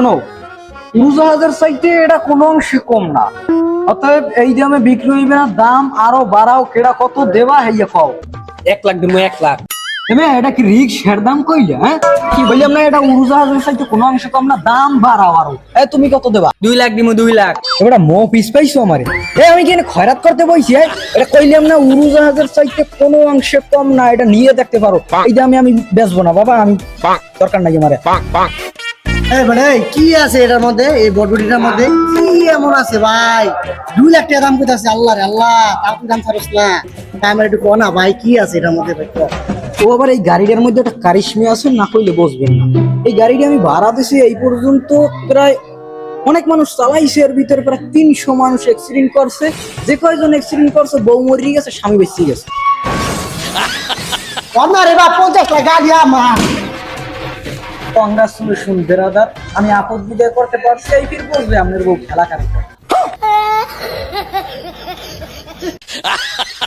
শোনো উড়োজাহাজের চাইতে এটা কোনো অংশে কম না। অতএব এই দামে বিক্রি হইবে না দাম আরও বাড়াও কেডা কত দেবা হইয়া খাও এক লাখ দিব এক লাখ। এমে এটা কি রিক্স এর দাম কইলে হ্যাঁ? কি বললাম না এটা উড়োজাহাজের চাইতে কোনো অংশে কম না দাম বাড়াও আরও। এ তুমি কত দেবা? দুই লাখ দিব দুই লাখ। এবার মো পিস পাইছো আমারে। এ আমি কি খয়রাত করতে বইছি হ্যাঁ? এটা কইলাম না উড়োজাহাজের চাইতে কোনো অংশে কম না এটা নিয়ে দেখতে পারো। এই দামে আমি বেচবো না বাবা আমি দরকার নাই আমারে। এই কি আছে এটার মধ্যে? এই বটবটিটার মধ্যে কি এমন আছে ভাই? দুই লাখ টাকা দাম করতে আছে আল্লাহ রে, আল্লাহ তার দাম ছাড়স না। আমার একটু কো না ভাই, কি আছে এটার মধ্যে ভাই ও আবার এই গাড়িটার মধ্যে একটা কারিশমি আছে, না কইলে বসবেন না। এই গাড়িটা আমি ভাড়া দিছি এই পর্যন্ত প্রায় অনেক মানুষ চালাইছে, এর ভিতরে প্রায় তিনশো মানুষ অ্যাক্সিডেন্ট করছে। যে কয়জন অ্যাক্সিডেন্ট করছে, বউ মরিয়ে গেছে, স্বামী বেঁচে গেছে। কর না রে বাপ, পঞ্চাশ গাড়ি আমার। কংগ্রাচুলেশন বেরাদার আমি আপদ বিদায় করতে পারছি এই ফির বসবে আপনার বউ খেলা কাটতে